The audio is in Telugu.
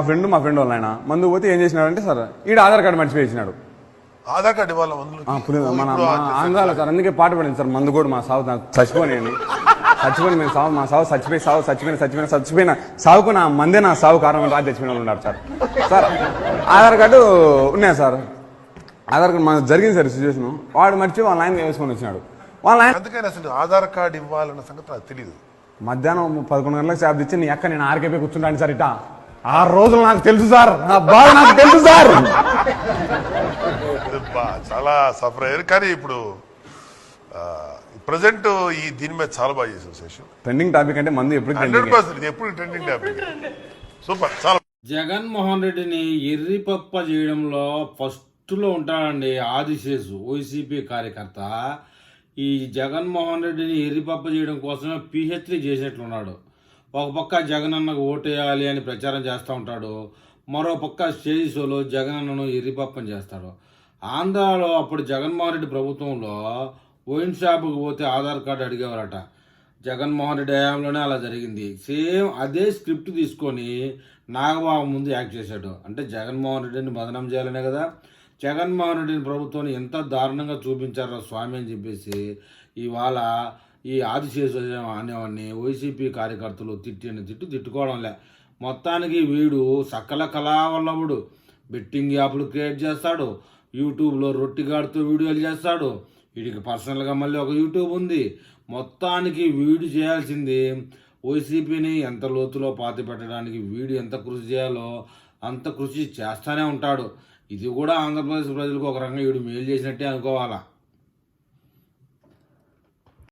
మా ఫ్రెండ్ మా ఫ్రెండ్ వాళ్ళ ఆయన మందు పోతే ఏం చేసినాడంటే సార్ ఈడ ఆధార్ కార్డు మర్చిపోయి ఇచ్చినాడు ఆధార్ కార్డు ఇవ్వాలి మందులు ఆ, పులి- మన మా ఆంధ్రాలో సార్ అందుకే పాట పడింది సార్ మందు కూడా మా సాగు నాకు చచ్చిపోని చచ్చిపోయి మేము సాగు మా సాగు చచ్చిపోయి సాగు చచ్చిపోయిన చచ్చిపోయిన చచ్చిపోయిన. సాగుకు నా మందే నా సాగు కారణం రాజు చచ్చిపోయిన వాళ్ళు ఉన్నారు సార్. సార్ ఆధార్ కార్డు ఉన్నాయి సార్. ఆధార్ కార్డు మనకు జరిగింది సార్ సిచ్యువేషన్ వాడు మర్చి వాళ్ళ ఆయన వేసుకొని వచ్చినాడు. వాళ్ళ ఆయన అందుకని అసలు ఆధార్ కార్డు ఇవ్వాలన్న సంగతి నాకు తెలియదు మధ్యాహ్నం పదకొండు గంటలకు శాప్ తెచ్చి నీ అక్క నేను ఆర్కేపీ కూర్చుంటాను సార్ ఇట. ఆ రోజులు నాకు తెలుసు సార్. నా బాధ నాకు తెలుసు సార్. చాలా సఫర్ అయ్యారు. కానీ ఇప్పుడు ప్రజెంట్ ఈ దీని మీద చాలా బాగా చేసావు శేషు. ట్రెండింగ్ టాపిక్ అంటే మందు ఎప్పుడు హండ్రెడ్ పర్సెంట్ ఎప్పుడు ట్రెండింగ్ టాపిక్ సూపర్ చాలా జగన్మోహన్ రెడ్డిని ఎర్రిపప్ప చేయడంలో ఫస్ట్లో ఉంటాడండి ఆదిశేషు వైసీపీ కార్యకర్త. ఈ జగన్మోహన్ రెడ్డిని ఎర్రిపప్ప చేయడం కోసమే పిహెచ్డి చేసినట్లున్నాడు. ఒక పక్క జగన్ అన్నకు ఓటేయాలి అని ప్రచారం చేస్తూ ఉంటాడు. మరో పక్క స్టేజ్ షోలో జగన్ అన్నను ఎర్రిపప్పం చేస్తాడు. ఆంధ్రాలో అప్పుడు జగన్మోహన్ రెడ్డి ప్రభుత్వంలో వైన్ షాపుకి పోతే ఆధార్ కార్డు అడిగేవారట. జగన్మోహన్ రెడ్డి హయాంలోనే అలా జరిగింది. సేమ్ అదే స్క్రిప్ట్ తీసుకొని నాగబాబు ముందు యాక్ట్ చేశాడు. అంటే జగన్మోహన్ రెడ్డిని బదనం చేయాలనే కదా. జగన్మోహన్ రెడ్డిని ప్రభుత్వాన్ని ఎంత దారుణంగా చూపించారో స్వామి అని చెప్పేసి ఇవాళ ఈ ఆదిశేషు అనేవాడిని వైసీపీ కార్యకర్తలు తిట్టిన తిట్టు తిట్టుకోవడంలే. మొత్తానికి వీడు సకల కళావల్లభుడు. బెట్టింగ్ యాప్లు క్రియేట్ చేస్తాడు. యూట్యూబ్లో రొట్టిగాడుతూ వీడియోలు చేస్తాడు. వీడికి పర్సనల్గా మళ్ళీ ఒక యూట్యూబ్ ఉంది. మొత్తానికి వీడు చేయాల్సింది వైసీపీని ఎంత లోతులో పాతి పెట్టడానికి వీడు ఎంత కృషి చేయాలో అంత కృషి చేస్తూనే ఉంటాడు. ఇది కూడా ఆంధ్రప్రదేశ్ ప్రజలకు ఒక రకంగా వీడు మేలు చేసినట్టే అనుకోవాలా?